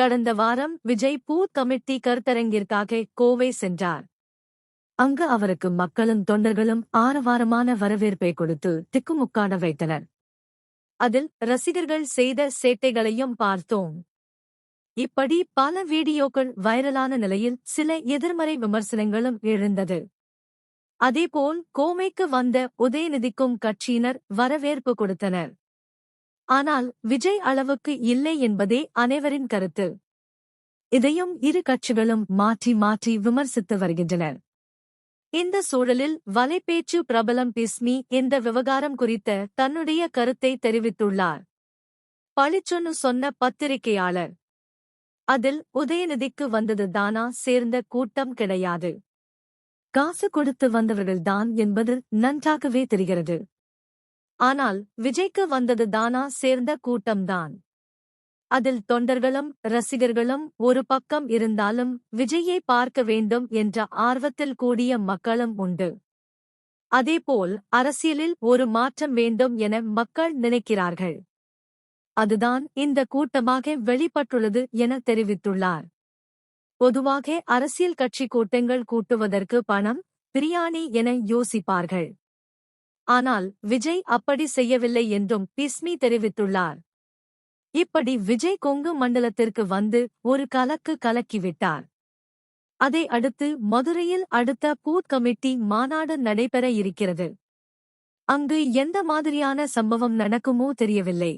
கடந்த வாரம் விஜய் பூ கமிட்டி கருத்தரங்கிற்காக கோவை சென்றார். அங்கு அவருக்கு மக்களும் தொண்டர்களும் ஆரவாரமான வரவேற்பை கொடுத்து திக்குமுக்காட வைத்தனர். அதில் ரசிகர்கள் செய்த சேட்டைகளையும் பார்த்தோம். இப்படி பல வீடியோக்கள் வைரலான நிலையில் சில எதிர்மறை விமர்சனங்களும் எழுந்தது. அதேபோல் கோமைக்கு வந்த உதயநிதிக்கும் கட்சியினர் வரவேற்பு கொடுத்தனர். ஆனால் விஜய் அளவுக்கு இல்லை என்பதே அனைவரின் கருத்து. இதையும் இரு கட்சிகளும் மாற்றி மாற்றி விமர்சித்து வருகின்றனர். இந்த சூழலில் வலைபேச்சு பிரபலம் பிஸ்மி இந்த விவகாரம் குறித்த தன்னுடைய கருத்தை தெரிவித்துள்ளார். பளிச்சொன்னு சொன்ன பத்திரிகையாளர். அதில் உதயநிதிக்கு வந்தது தானா சேர்ந்த கூட்டம் கிடையாது. காசு கொடுத்து வந்தவர்கள்தான் என்பது நன்றாகவே தெரிகிறது. ஆனால் விஜய்க்கு வந்தது தானா சேர்ந்த கூட்டம்தான். அதில் தொண்டர்களும் ரசிகர்களும் ஒரு பக்கம் இருந்தாலும் விஜயை பார்க்க வேண்டும் என்ற ஆர்வத்தில் கூடிய மக்களும் உண்டு. அதேபோல் அரசியலில் ஒரு மாற்றம் வேண்டும் என மக்கள் நினைக்கிறார்கள். அதுதான் இந்த கூட்டமாக வெளிப்பட்டுள்ளது என தெரிவித்துள்ளார். பொதுவாக அரசியல் கட்சி கூட்டங்கள் கூட்டுவதற்கு பணம் பிரியாணி என யோசிப்பார்கள். ஆனால் விஜய் அப்படி செய்யவில்லை என்றும் பிஸ்மி தெரிவித்துள்ளார். இப்படி விஜய் கொங்கு மண்டலத்திற்கு வந்து ஒரு கலக்கு கலக்கிவிட்டார். அதை அடுத்து மதுரையில் அடுத்த பூத் கமிட்டி மாநாடு நடைபெற இருக்கிறது. அங்கு எந்த மாதிரியான சம்பவம் நடக்குமோ தெரியவில்லை.